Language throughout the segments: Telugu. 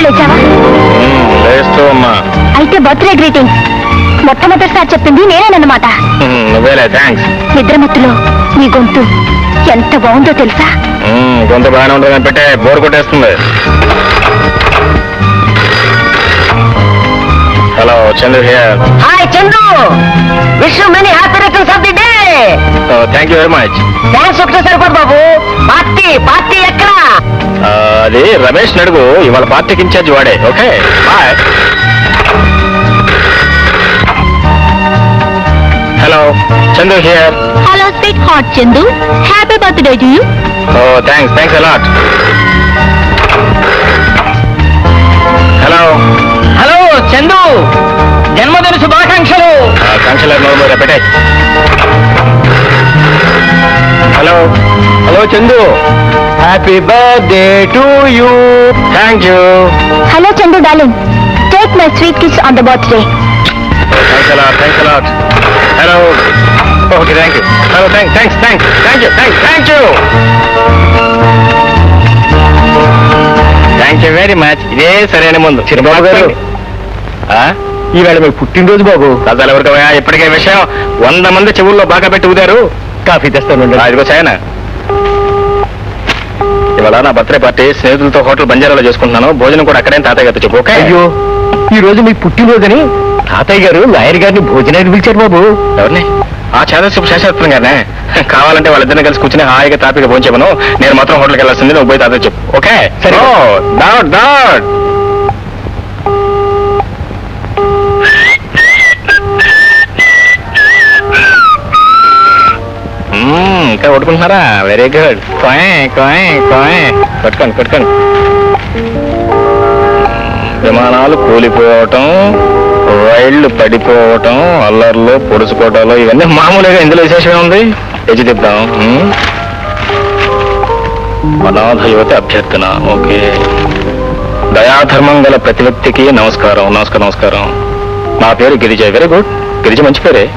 యూ నిద్ర లేచావా లేస్తూ అమ్మా అయితే బర్త్డే గ్రీటింగ్ మొట్టమొదటిసారి చెప్పింది నేనేనన్నమాట మ్మ్, నువ్వేలే థ్యాంక్స్. నిద్ర మత్తులో నీ గొంతు ఎంత బాగుందో తెలుసా? గొంతు బాగానే ఉంటుంది పెట్టే బోర్ కొట్టేస్తుంది. Hello Chandra here hi Chandu. Wish many happy returns of the day thank you very much thanks ఒకటే సరిపోదు బాబు. పార్టీ పార్టీ ఎక్కడ? అది రమేష్ నడుగు ఇవాళ పార్టీకి ఇన్ఛార్జ్ వాడే. Okay bye hello Chandu here hello sweetheart Chandu happy birthday to you oh thanks thanks a lot hello hello Chandu జన్మదిన శుభాకాంక్షలు. కాంక్షలర్ నోరు రెపెటే hello hello Chandu happy birthday to you thank you hello Chandu darling take my sweet kiss on the birthday thanks a lot thanks a lot hello okay thank you hello thanks thanks thanks thank you thanks thank you thank you very much ఇదే సరైన ముందు. చిరబాబు గారు. ఆ? ఈవేళ మీ పుట్టినరోజు బాబు. కథలు ఎవరికి ఇప్పటికే విషయం. వంద మంది చెవుల్లో బాగా పెట్టి ఊదారు. కాఫీ తెస్తాను ఇదిగో సాయన. ఇవాళ నా బర్త్డే పార్టీ స్నేహితులతో హోటల్ బంజారాలో చేసుకుంటున్నాను. భోజనం కూడా అక్కడే తాతయ్య గారితో చెప్పు ఓకే? అయ్యో ఈ రోజు మీ పుట్టినరోజని తాతయ్య గారు లాయర్ గారిని భోజనానికి పిలిచారు బాబు. ఎవరిని? ఆ చేదశివ శేషాస్త్రం గానే కావాలంటే వాళ్ళిద్దరిని కలిసి కూర్చుని హాయిగా తాపిగా భోంచేమను నేను మాత్రం హోటల్కి వెళ్ళాల్సింది నువ్వు పోయి తాతయ్య చెప్పు ఓకే? సరే. డౌట్ డౌట్ ఇంకా కొట్టుకుంటున్నారా? వెరీ గుడ్ కోయ్ కోయ్ కోయ్ కొట్టుకోండి కొట్టుకోండి. విమానాలు కూలిపోవటం రైళ్ళు పడిపోవటం అల్లర్లు పొడుచుకోవటాలు ఇవన్నీ మామూలుగా ఇందులో విశేషమే ఉంది. తెచ్చి తిద్దాం అనాథ యువతి అభ్యర్థన. ఓకే. దయాధర్మం గల ప్రతి వ్యక్తికి నమస్కారం. నమస్కారం నమస్కారం. నా పేరు గిరిజ వెరీ గుడ్ గిరిజ మంచి పేరే.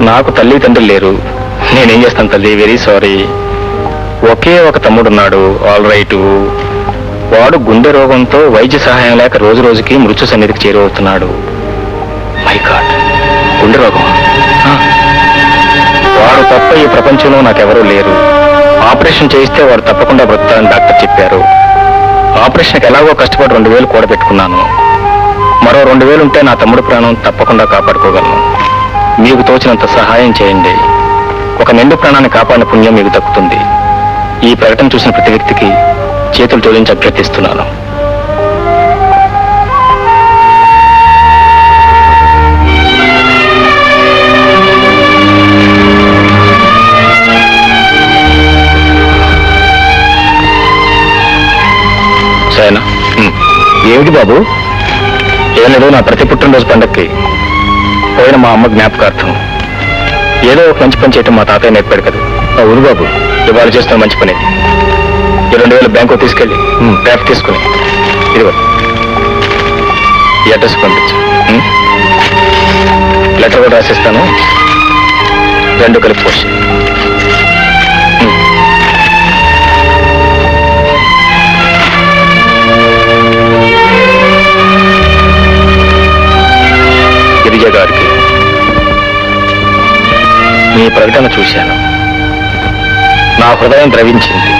నాకు తల్లి తండ్రి లేరు. నేనేం చేస్తాను తల్లి? వెరీ సారీ ఒకే ఒక తమ్ముడున్నాడు. ఆల్ రైటు వాడు గుండె రోగంతో వైద్య సహాయం లేక రోజు రోజుకి మృత్యు సన్నిధికి చేరువవుతున్నాడు. మై గాడ్ గుండె రోగం వాడు తప్ప ఈ ప్రపంచంలో నాకెవరూ లేరు. ఆపరేషన్ చేయిస్తే వాడు తప్పకుండా బ్రతారని డాక్టర్ చెప్పారు. ఆపరేషన్కి ఎలాగో కష్టపడి రెండు వేలు కూడా పెట్టుకున్నాను. మరో రెండు వేలు ఉంటే నా తమ్ముడు ప్రాణం తప్పకుండా కాపాడుకోగలను. మీకు తోచినంత సహాయం చేయండి. ఒక నిండు ప్రాణాన్ని కాపాడిన పుణ్యం మీకు దక్కుతుంది. ఈ ప్రకటన చూసిన ప్రతి వ్యక్తికి చేతులు జోడించి అభ్యర్థిస్తున్నాను. సరేనా. ఏమిటి బాబు? ఏం లేదు నా ప్రతి పుట్టినరోజు పండక్కి పోయిన మా అమ్మ జ్ఞాపకార్థం. ఏదో ఒక మంచి పని చేయటం మా తాతయ్య నేర్పాడు కదా అవును బాబు ఇవాళ చేస్తున్న మంచి పని. ఈ రెండు వేలు బ్యాంకు తీసుకెళ్ళి. డ్రాఫ్ట్ తీసుకుని ఇదిగో ఈ అడ్రస్ పంపించు? లెటర్ కూడా రాసిస్తాను రెండు కలిపి పోస్ట్ చూశాను. నా హృదయం ద్రవించింది.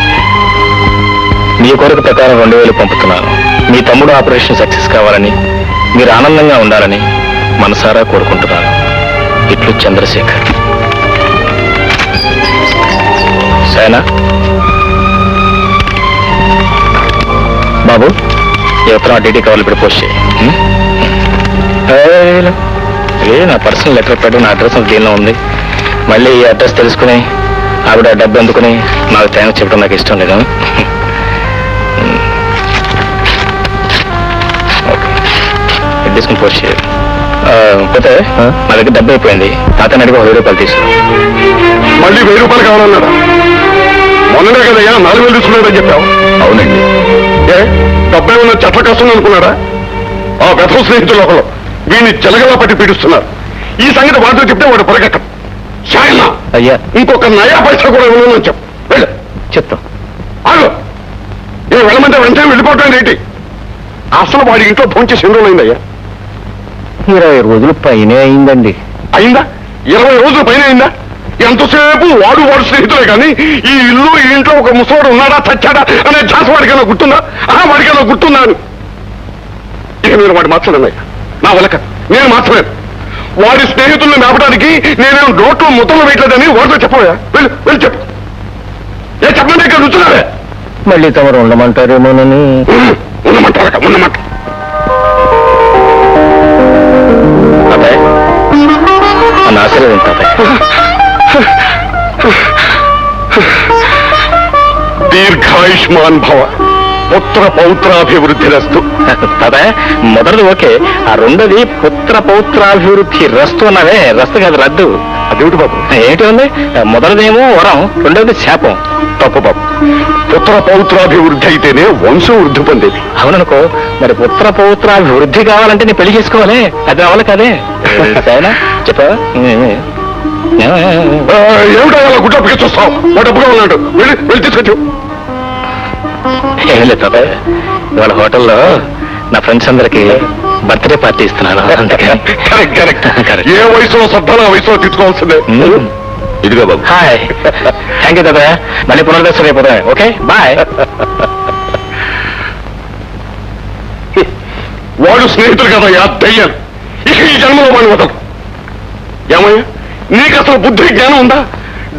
మీ కొరకు ప్రకారం రెండు వేలు పంపుతున్నాను. మీ తమ్ముడు ఆపరేషన్ సక్సెస్ కావాలని మీరు ఆనందంగా ఉండాలని మనసారా కోరుకుంటున్నాను. ఇట్లు చంద్రశేఖర్. సైనా బాబు ఈ ఉత్తరం డీటీ కవర్లు ఇప్పుడు పోస్ట్ చేయి. నా పర్సనల్ లెటర్ పెట్టు నా అడ్రస్ దీనిలో ఉంది. మళ్ళీ ఈ అడ్రస్ తెలుసుకుని ఆవిడ డబ్బు అందుకుని నాకు థ్యాంక్స్ చెప్పడం నాకు ఇష్టం లేదు. చేయాలి పోతే? నా దగ్గర డబ్బు అయిపోయింది. తాతని అడిగి వెయ్యి రూపాయలు తీసు మళ్ళీ వెయ్యి రూపాయలు కావాలన్నాడా? మొన్ననే కదయ్యా నాలుగు వేలు తీసుకున్నాడని చెప్పావు? అవునండి. ఏ డబ్బేమన్నా చెట్ల కష్టం అనుకున్నాడా? ఆ వ్యథ స్నేహితులు ఒకరు వీడిని జలగలా పట్టి పీడిస్తున్నారు. ఈ సంగతి వాడితో చెప్తే వాడు పొరగట్టం షాయన్న అయ్యా. ఇంకొక నయా పైసా కూడా ఇవ్వను చెప్పు. వెళ్ళు. చెప్తాం. ఆగు. వెంటనే వెళ్ళిపోవటం ఏంటి? అసలు వాడి ఇంట్లో భోంచేసి ఎన్ని రోజులైందయ్యా ఇరవై రోజులు పైనే అయిందండి. అయిందా? ఇరవై రోజుల పైన అయిందా? ఎంతసేపు వాడు వాడు స్నేహితులే కానీ ఈ ఇల్లు ఈ ఇంట్లో ఒక ముసవాడు ఉన్నాడా చచ్చాడా అనే ఛాన్స్ వాడికైనా గుర్తుందా? ఆ వాడికైనా గుర్తుందా అని? ఇక నేను వాడి మార్చలేనయ్యా. నా వలక. నేను మార్చలేను. వాడి స్నేహితుల్ని మేపడానికి నేనేం నోట్లో ముద్దలు వేయట్లేదని వాడితో చెప్పబోయా వెళ్ళి వెళ్ళి చెప్పు. ఏ చెప్పండి ఇక్కడ కూర్చున్నావే మళ్ళీ తమరు ఉండమంటారేమోనని. ఉన్నమంటారా ఉన్నమంట తాతయ్య. నన్ను ఆశీర్వదించు తాతయ్య. దీర్ఘాయుష్మాన్ భవ. పుత్ర పౌత్రాభివృద్ధి రస్తు తాతయ్య మొదటిది ఓకే. ఆ రెండోది పుత్ర పౌత్రాభివృద్ధి రస్తు అన్నవే. రస్తు కాదు రద్దు. అదేమిటి బాబు. ఏంటి ఉంది? మొదటిదేమో వరం రెండోది శాపం. తప్పు బాబు. పుత్ర పౌత్రాభివృద్ధి అయితేనే వంశం వృద్ధి పొందేది. అవుననుకో మరి పుత్ర పౌత్రాభివృద్ధి కావాలంటే నీ పెళ్ళి చేసుకోవాలి. అది అవ్వాలి కదే. సరేనా? చెప్పావా ఆ, ఏమిటో గుడ్డప్పకి చూస్తావు మా డబ్బుగా ఉన్నాడు వెళ్ళి వెళ్ళి తీసుకొచ్చు ఏం లేదు తాతయ్య ఇవాళ హోటల్లో నా ఫ్రెండ్స్ అందరికి బర్త్డే పార్టీ ఇస్తున్నాను. Correct correct. Correct. ఏ వయసులో శ్రద్ధలో ఆ వయసులో తీసుకోవాల్సిందే. ఇదిగో బాబు. హాయ్. థ్యాంక్ యూ తాతయ్య. మళ్ళీ పునర్దర్శనం అయిపోతాయి ఓకే బాయ్ వాడు స్నేహితులు కదయ్యా దయ్యాలు ఇక ఈ జన్మలో వాడిని వదలు ఏమయ్యా? నీకు అసలు బుద్ధి జ్ఞానం ఉందా?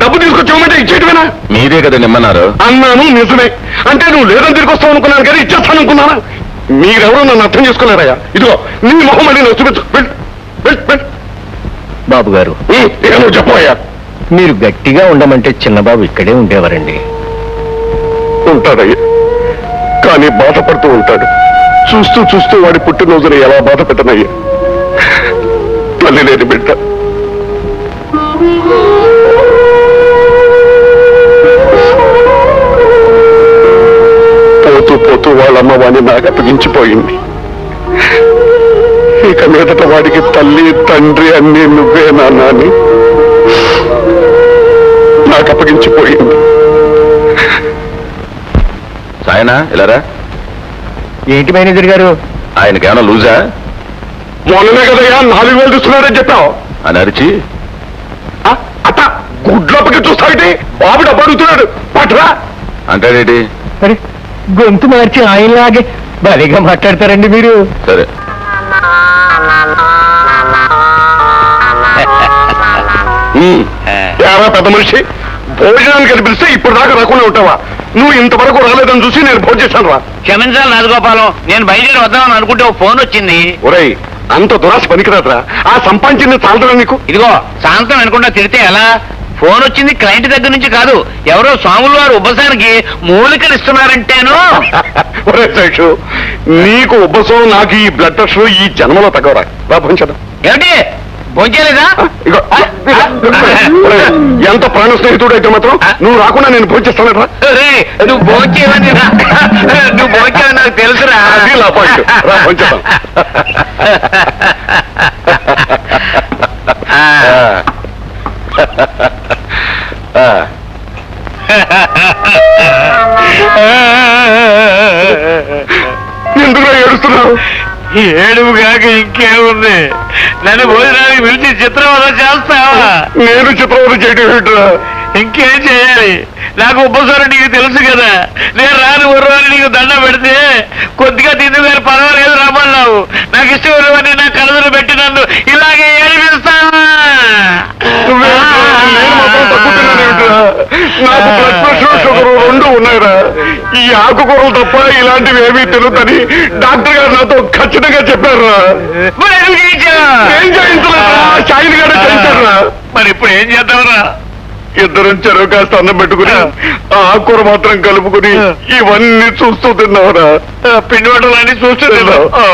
డబ్బు తీసుకొచ్చామంటే ఇచ్చేటివేనా? మీరే కదా నిమ్మన్నారు. అన్నాను నిజమే. అంటే నువ్వు లేదని తిరిగి వస్తావు అనుకున్నాను కానీ ఇచ్చేస్తాను అనుకున్నానా? మీరెవరో నన్ను అర్థం చేసుకోలేరయ్యా? ఇదిగో నీ మొహం మళ్ళీ నాకు చూపించు. బాబు గారు ఇక నువ్వు చెప్పవయ్యా మీరు గట్టిగా ఉండమంటే చిన్నబాబు ఇక్కడే ఉండేవారండి. ఉంటాడయ్యా. కానీ బాధపడుతూ ఉంటాడు. చూస్తూ చూస్తూ వాడి పుట్టినరోజున ఎలా బాధ పెట్టనయ్యా. తల్లి లేని బిడ్డ. పోతూ వాళ్ళమ్మ వాడిని నాకు అప్పగించిపోయింది ఇక మీదట వాడికి తల్లి తండ్రి అన్ని నువ్వే నాన్న అని నాకు అప్పగించిపోయింది. సాయనా ఇలారా ఏంటి మేనేజర్ గారు? ఆయనకేమైనా లూజా? మొన్ననే కదయ్యా నాలుగు వేలు తీసుకున్నాడని చెప్పావు. అని అరిచి? అత్త గుడ్లోపకి చూస్తావిటి? బాబు డబ్బు అడుగుతున్నాడు. పట్రా అంటాడేటి? మరి గొంతు మార్చి ఆయనలాగే భలేగా మాట్లాడతారండి మీరు. సరే. ఏరా పెద్ద మనిషి భోజనానికి కనిపిస్తే ఇప్పుడు దాకా రాకుండా ఉంటావా? నువ్వు ఇంతవరకు రాలేదని చూసి నేను భోజనం చేశాను రా. క్షమించాలి రాజగోపాలం. నేను బయలుదేరి వద్దామని అనుకుంటే ఒక ఫోన్ వచ్చింది. ఒరేయ్ అంత దురాశ పనికిరాదురా. ఆ సంపాదించింది చాలదురా నీకు? ఇదిగో సాయంత్రం అనుకుంటా తిడితే ఎలా? ఫోన్ వచ్చింది క్లయింట్ దగ్గర నుంచి కాదు. ఎవరో స్వాములు వారు ఉపసానికి మూలికలు ఇస్తున్నారంటేను. ఒరే శేషు నీకు ఉబ్బసం నాకు ఈ బ్లడ్ ప్రెషర్ ఈ జన్మలో తగ్గవరా? రా భోంచేద్దాం ఏమిటి? భోంచేలేదా ఇగో, ఎంత ప్రాణ స్నేహితుడు అయితే మాత్రం నువ్వు రాకుండా నేను భోంచేస్తానరా రేయ్, నువ్వు భోంచేవని నా- నువ్వు భోంచేవని నాకు తెలుసురా. అది నా. రా, భోంచేద్దాం. ఆ. ఎందుకు ఏడుస్తున్నావు ఏడుపు కాక ఇంకేముంది? నన్ను భోజనానికి పిలిచి చిత్రవద చేస్తావా? నేను చిత్రవరం చేయటం ఏంట్రా ఇంకేం చేయాలి? నాకు ఉపసరం నీకు తెలుసు కదా. నేను రాను ఉర్రని నీకు దండ పెడితే కొద్దిగా తింది మీరు పర్వాలేదు రమ్మన్నావు. నాకు ఇష్టం ఉర్రవని నా కలదులు పెట్టి నన్ను ఇలాగే ఏడిపిస్తావా? నాకు బ్లడ్ ప్రెషర్ షుగర్ రెండు ఉన్నాయిరా. ఈ ఆకుకూరలు తప్ప ఇలాంటివి ఏమీ తెలియదని డాక్టర్ గారు నాతో ఖచ్చితంగా చెప్పారురా? ఏం చేయించలేదురా? షాయిన్ గారే చేయించారురా. మరి ఇప్పుడు ఏం చేద్దాంరా? ఇద్దరం చెరువు కాస్త అన్నం పెట్టుకుని ఆ. ఆకుకూర మాత్రం కలుపుకుని ఇవన్నీ చూస్తూ తిన్నావురా. పిండి వంటలన్నీ చూస్తున్నావు